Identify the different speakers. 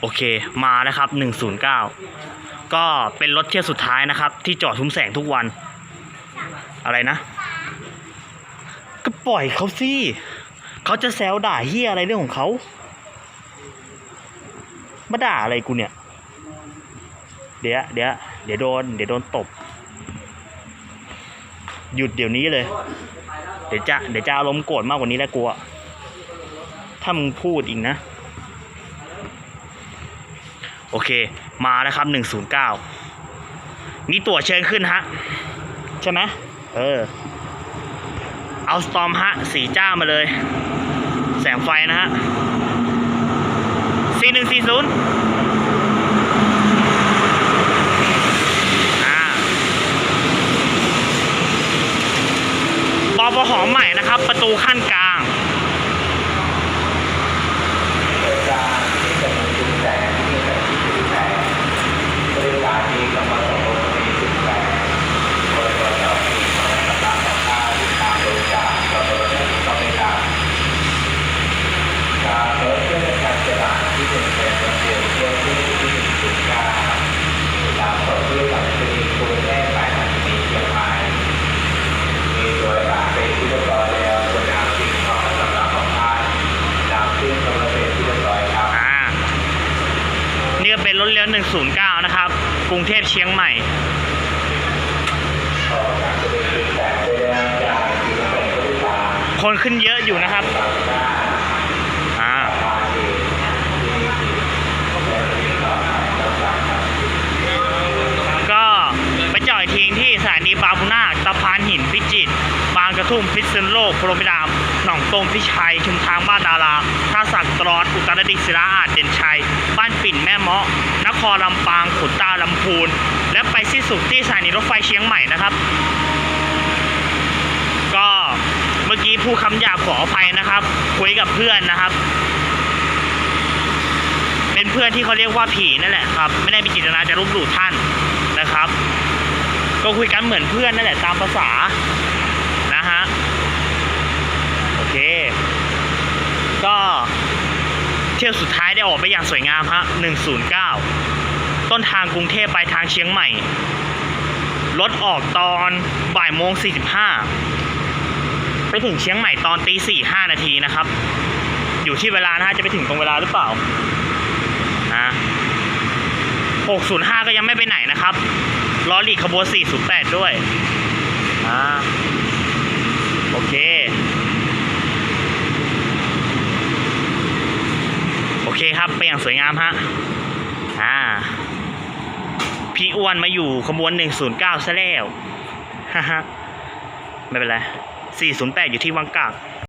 Speaker 1: โอเคมาแล้วครับ 109 ก็เป็นรถเที่ยวสุดท้ายนะครับ ที่จอดทุ้มแสงทุกวัน อะไรนะ ก็ปล่อยเขาสิเขาจะแซวด่าเฮียอะไรเรื่องของเขามาด่าอะไรกูเนี่ย เดี๋ยวเดี๋ยวเดี๋ยวโดน เดี๋ยวโดนตบ หยุดเดี๋ยวนี้เลย เดี๋ยวจะเดี๋ยวจะอารมณ์โกรธมากกว่านี้แล้วกูอะถ้ามึงพูดอีกนะ โอเค มาแล้วครับหนึ่งศูนย์เก้านี่ตั๋วเชิญขึ้นฮะ ใช่ไหมเออ เอาสตอมฮะ สีจ้ามาเลย แสงไฟนะฮะสี่หนึ่งสี่ศูนย์อ่าปปหอใหม่นะครับ ประตูขั้นกลาง
Speaker 2: บริการที่จะมีจุดแสงที่จะมีจุดแสงบริการที่กำลังสมบูรณ์มีจุดแสงบริการเรามีความสำคัญของการที่ตามบริการเราบริการก็ไม่ได้การรถเครื่องการจราที่เป็นเป็นรถเดียวเที่ยวที่ที่มีจุดกลางตามต่อด้วยกับสถิติกรุงเทพไปทางมีเชียงใหม่มีตัวอย่างเป็นที่เรียบร้อยแล้วส่วนทางสิ่งของสำหรับของท่านนำขึ้นกำลังเป็นที่เรียบร้อยครับ
Speaker 1: อ่า นี่ก็็นรถเลี้ยว 109 นะครับ กรุงเทพเชียงใหม่ คนขึ้นเยอะอยู่นะครับ
Speaker 2: ก็
Speaker 1: ไปจอยทิ้งที่สถานีบาบูนาตะพานหิน กระทุ่มพิษณุโลกพรหมิดาม หนองตมพิชัย ชุมทางบ้านดาราท่าสักตรอนอุตรดิตถ์ศิลาอาจเด่นชัย บ้านปิ่นแม่เมาะ นครลำปางขุนตาลำพูน และไปสิ้นสุดที่สถานีรถไฟเชียงใหม่นะครับ ก็เมื่อกี้ผู้คำหยาบขออภัยนะครับ คุยกับเพื่อนนะครับ เป็นเพื่อนที่เขาเรียกว่าผีนั่นแหละครับ ไม่ได้มีจิตนาจะลบหลู่ท่านนะครับ ก็คุยกันเหมือนเพื่อนนั่นแหละตามภาษานะฮะโอเค ก็ เที่ยวสุดท้ายได้ออกไปอย่างสวยงามฮะ 109 ต้นทางกรุงเทพไปทางเชียงใหม่ รถออกตอนบ่ายโมง 45 ไปถึงเชียงใหม่ตอนตีสี่ห้านาทีนะครับ อยู่ที่เวลานะฮะ จะไปถึงตรงเวลาหรือเปล่านะ605 ก็ยังไม่ไปไหนนะครับ ล้อหลีกขบวน 408 ด้วยอ่าโอเค โอเคครับ ไปอย่างสวยงามฮะอ่าพี่อ้วนมาอยู่ขบวน109ซะแล้วฮ่าฮ่าไม่เป็นไร408อยู่ที่วังกาก